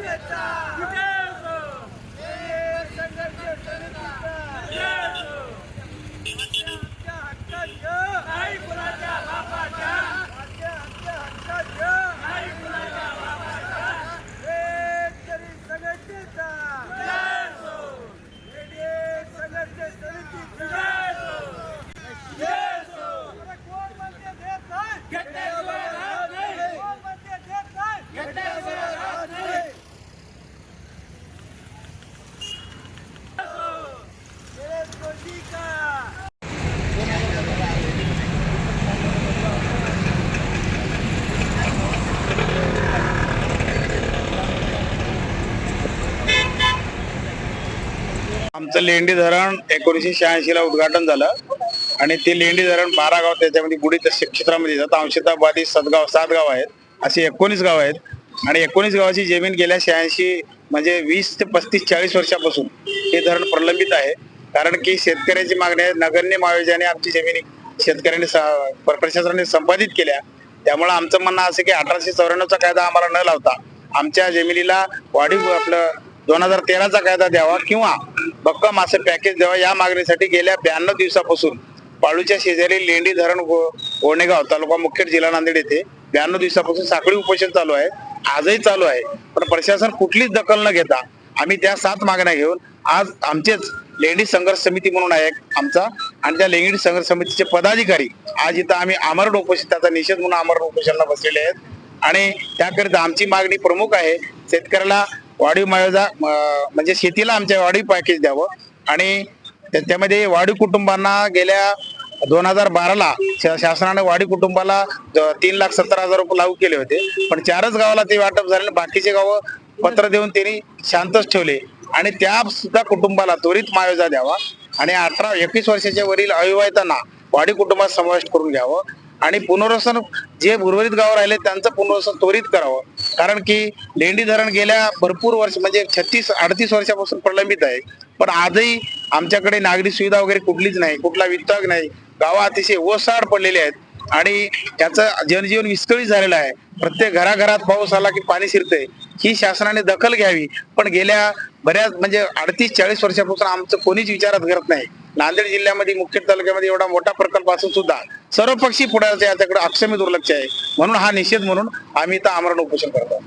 Vietnam! आमचं लेंडी धरण एकोणीसशे शहाऐंशी ला उद्घाटन झालं. आणि ते लेंडी धरण बारा गाव त्याच्यामध्ये गुढी क्षेत्रामध्ये येतात. अंशता बादी सदगाव सात गाव आहेत. असे एकोणीस गाव आहेत. आणि एकोणीस गावाची जमीन गेल्या शहाऐंशी म्हणजे वीस ते पस्तीस चाळीस वर्षापासून हे धरण प्रलंबित आहे. कारण की शेतकऱ्याची मागणी आहे. नगण्य महायोजने आमची जमिनी शेतकऱ्यांनी प्रशासनाने संपादित केल्या. त्यामुळे आमचं म्हणणं असं की अठराशे चौऱ्याण्णवचा कायदा आम्हाला न लावता आमच्या जमिनीला वाढीव आपलं दोन हजार तेराचा कायदा द्यावा किंवा भक्कम असं पॅकेज द्यावा या मागणीसाठी गेल्या ब्याण्णव दिवसापासून पाळूच्या शेजारी लेंडी धरण गोणेगाव तालुका मुखेड जिल्हा नांदेड येथे ब्याण्णव दिवसापासून साखळी उपोषण चालू आहे. आजही चालू आहे. पण प्रशासन कुठलीच दखल न घेता आम्ही त्या सात मागण्या घेऊन आज आमचेच लेंडी संघर्ष समिती म्हणून आहे आमचा आणि त्या लेंडी संघर्ष समितीचे पदाधिकारी आज इथं आम्ही आमरण उपोषण त्याचा निषेध म्हणून आमरण उपोषणाला बसलेले आहेत. आणि त्याकरिता आमची मागणी प्रमुख आहे. शेतकऱ्याला वाढीव मायोजा म्हणजे शेतीला आमच्या वाढीव पॅकेज द्यावं. आणि त्यामध्ये वाढीव कुटुंबांना गेल्या दोन हजार बाराला शासनाने वाढी कुटुंबाला तीन लाख सत्तर हजार रुपये लागू केले होते. पण चारच गावाला ते वाटप झाले आणि बाकीचे गाव पत्र देऊन त्यांनी शांतच ठेवले. आणि त्या सुद्धा कुटुंबाला त्वरित मायोजा द्यावा आणि अठरा एकवीस वर्षाच्या वरील अविवाहितांना वाढी कुटुंबात समावेश करून घ्यावं. आणि पुनर्वसन जे उर्वरित गाव राहिले त्यांचं पुनर्वसन त्वरित करावं. कारण की लेंडी धरण गेल्या भरपूर वर्ष म्हणजे छत्तीस अडतीस वर्षापासून प्रलंबित आहे. पण आजही आमच्याकडे नागरी सुविधा वगैरे कुठलीच नाही कुठला विभाग नाही. गावं अतिशय ओसाड पडलेले आहेत. आणि त्याचं जनजीवन विस्कळीत झालेलं आहे. प्रत्येक घराघरात पाऊस आला की पाणी शिरते ही शासनाने दखल घ्यावी. पण गेल्या बऱ्याच म्हणजे अडतीस चाळीस वर्षापासून आमचं कोणीच विचारात करत नाही. नांदेड जिल्ह्यामध्ये मुखेड तालुक्यामध्ये एवढा मोठा प्रकल्प असून सुद्धा सर्व पक्षी पुढे याच्याकडे अक्षमी दुर्लक्ष आहे. म्हणून हा निषेध म्हणून आम्ही इथं आमरण उपोषण करतो